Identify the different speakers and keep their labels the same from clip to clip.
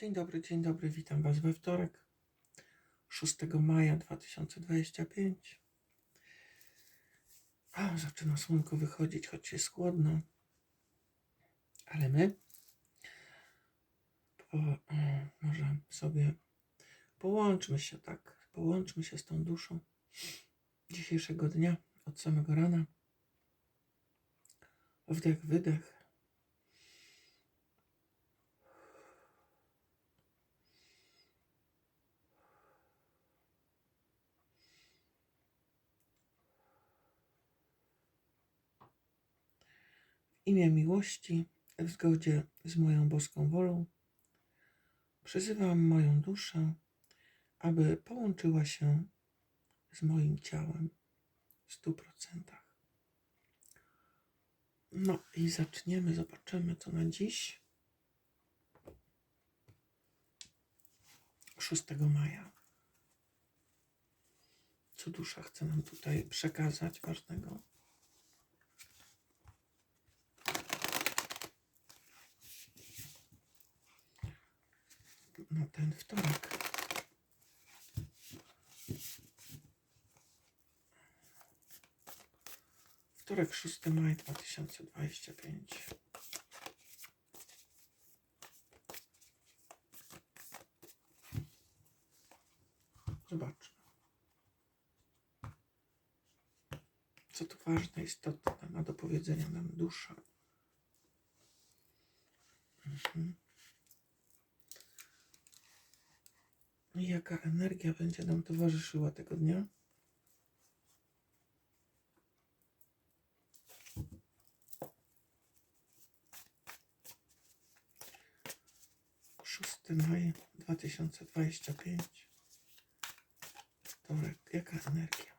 Speaker 1: Dzień dobry, dzień dobry, witam Was we wtorek, 6 maja 2025. A, zaczyna słonko wychodzić, choć jest chłodno. Ale my po, e, może sobie połączmy się tak, połączmy się z tą duszą dzisiejszego dnia, od samego rana. Wdech, wydech. Imię miłości, w zgodzie z moją boską wolą, przyzywam moją duszę, aby połączyła się z moim ciałem w stu procentach. No i zaczniemy, zobaczymy co na dziś. 6 maja. Co dusza chce nam tutaj przekazać ważnego? Na ten wtorek. Wtorek 6 maj 2025. Zobaczmy. Co tu ważne, istotne ma do powiedzenia nam dusza. Mhm. I jaka energia będzie nam towarzyszyła tego dnia? Maj 2025. Wtorek. Jaka energia?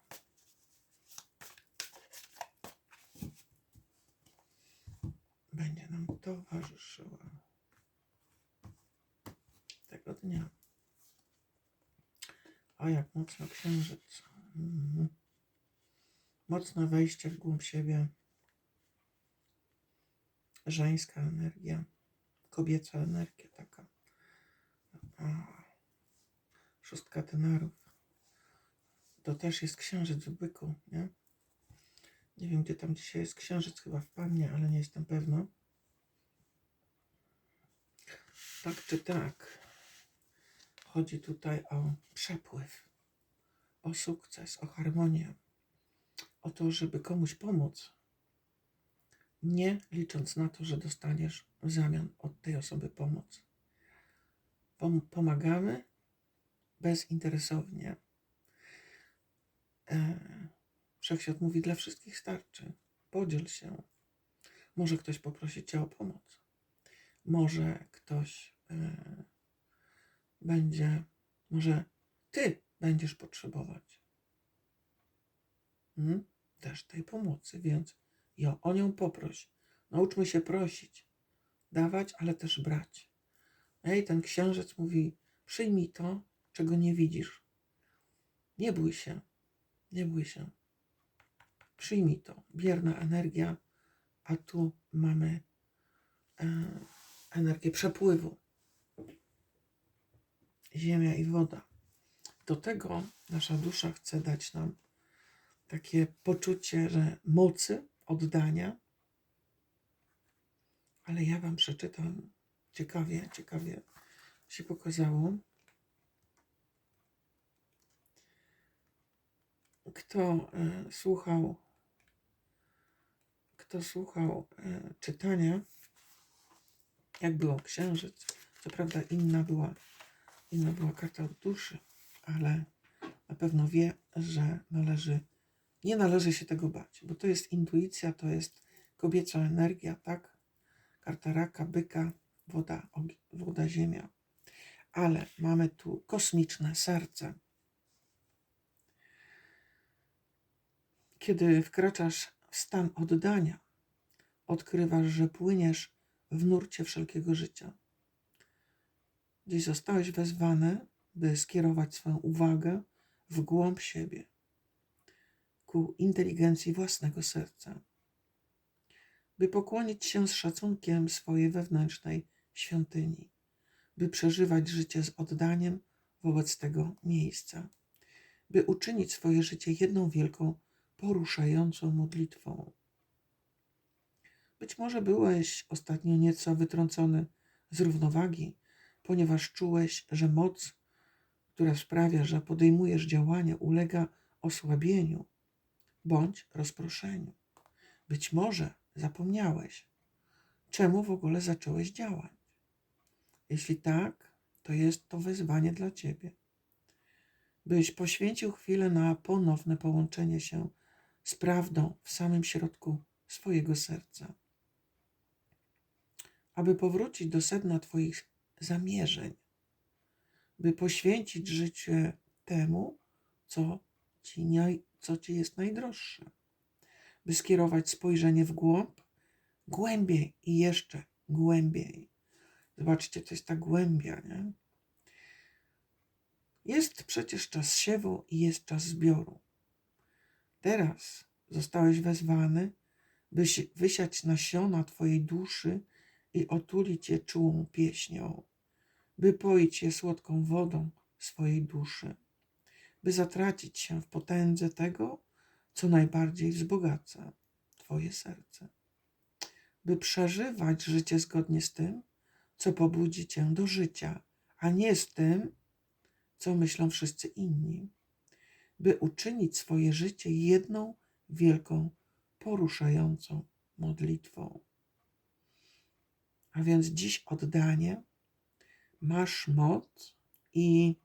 Speaker 1: Będzie nam towarzyszyła tego dnia. A jak mocno księżyc. Mhm. Mocne wejście w głąb siebie. Żeńska energia. Kobieca energia taka. A, szóstka tenarów. To też jest księżyc w byku, nie? Nie wiem, gdzie tam dzisiaj jest księżyc, chyba w Pannie, ale nie jestem pewna. Tak czy tak. Chodzi tutaj o przepływ, o sukces, o harmonię, o to, żeby komuś pomóc, nie licząc na to, że dostaniesz w zamian od tej osoby pomoc. Pom- pomagamy bezinteresownie. E, Wszechświat mówi, dla wszystkich starczy. Podziel się. Może ktoś poprosi Cię o pomoc. Może ktoś e, będzie, może ty będziesz potrzebować hmm? też tej pomocy, więc jo, o nią poproś. Nauczmy się prosić, dawać, ale też brać. Ej, ten księżyc mówi: przyjmij to, czego nie widzisz. Nie bój się, nie bój się. Przyjmij to. Bierna energia, a tu mamy e, energię przepływu ziemia i woda. Do tego nasza dusza chce dać nam takie poczucie, że mocy, oddania. Ale ja Wam przeczytam ciekawie, ciekawie się pokazało. Kto e, słuchał, kto słuchał e, czytania, jak było księżyc, co prawda inna była inna była karta od duszy, ale na pewno wie, że należy, nie należy się tego bać, bo to jest intuicja, to jest kobieca energia, tak? Karta raka, byka, woda, woda, ziemia. Ale mamy tu kosmiczne serce. Kiedy wkraczasz w stan oddania, odkrywasz, że płyniesz w nurcie wszelkiego życia. Dziś zostałeś wezwany, by skierować swoją uwagę w głąb siebie, ku inteligencji własnego serca, by pokłonić się z szacunkiem swojej wewnętrznej świątyni, by przeżywać życie z oddaniem wobec tego miejsca, by uczynić swoje życie jedną wielką, poruszającą modlitwą. Być może byłeś ostatnio nieco wytrącony z równowagi, ponieważ czułeś, że moc, która sprawia, że podejmujesz działania, ulega osłabieniu bądź rozproszeniu. Być może zapomniałeś, czemu w ogóle zacząłeś działać. Jeśli tak, to jest to wezwanie dla ciebie, byś poświęcił chwilę na ponowne połączenie się z prawdą w samym środku swojego serca, aby powrócić do sedna Twoich zamierzeń, by poświęcić życie temu, co ci, nie, co ci jest najdroższe, by skierować spojrzenie w głąb, głębiej i jeszcze głębiej. Zobaczcie, to jest ta głębia, nie? Jest przecież czas siewu i jest czas zbioru. Teraz zostałeś wezwany, by si- wysiać nasiona Twojej duszy i otulić je czułą pieśnią, by poić je słodką wodą swojej duszy, by zatracić się w potędze tego, co najbardziej wzbogaca Twoje serce, by przeżywać życie zgodnie z tym, co pobudzi Cię do życia, a nie z tym, co myślą wszyscy inni, by uczynić swoje życie jedną wielką, poruszającą modlitwą. A więc dziś oddanie, masz moc i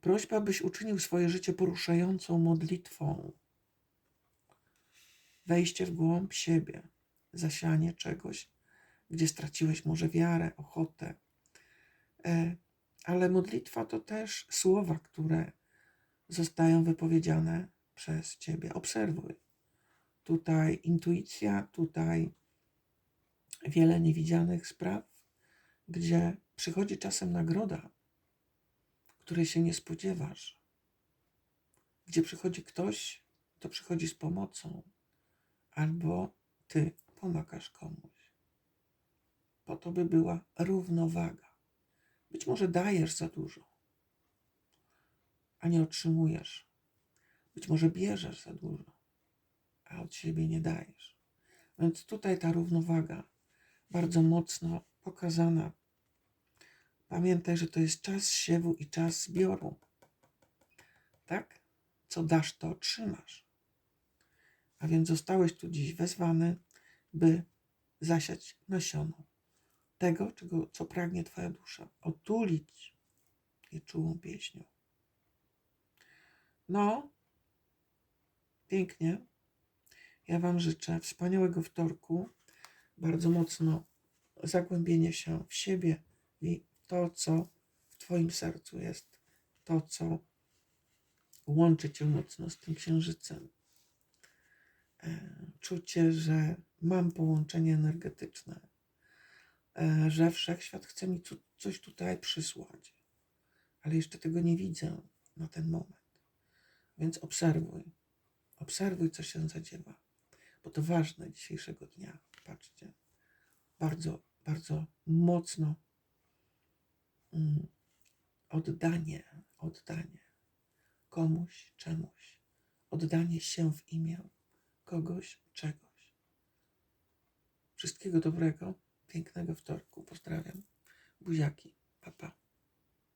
Speaker 1: prośba, byś uczynił swoje życie poruszającą modlitwą. Wejście w głąb siebie, zasianie czegoś, gdzie straciłeś może wiarę, ochotę. E, Ale modlitwa to też słowa, które zostają wypowiedziane przez ciebie. Obserwuj. Tutaj intuicja, tutaj wiele niewidzianych spraw, gdzie przychodzi czasem nagroda, której się nie spodziewasz, gdzie przychodzi ktoś, kto przychodzi z pomocą, albo ty pomagasz komuś. Po to by była równowaga. Być może dajesz za dużo, a nie otrzymujesz. Być może bierzesz za dużo, a od siebie nie dajesz. Więc tutaj ta równowaga bardzo mocno pokazana. Pamiętaj, że to jest czas siewu i czas zbioru. Tak? Co dasz, to otrzymasz. A więc zostałeś tu dziś wezwany, by zasiać nasiono tego, czego, co pragnie Twoja dusza. Otulić je czułą pieśnią. No, pięknie. Ja Wam życzę wspaniałego wtorku, bardzo mocno zagłębienie się w siebie i to, co w Twoim sercu jest, to, co łączy Cię mocno z tym księżycem. E, Czucie, że mam połączenie energetyczne, e, że wszechświat chce mi coś tutaj przysłać, ale jeszcze tego nie widzę na ten moment. Więc obserwuj, obserwuj, co się zadziewa, bo to ważne dzisiejszego dnia. Patrzcie, bardzo, bardzo mocno mm, oddanie, oddanie komuś, czemuś, oddanie się w imię kogoś, czegoś. Wszystkiego dobrego, pięknego wtorku. Pozdrawiam. Buziaki. Pa, pa.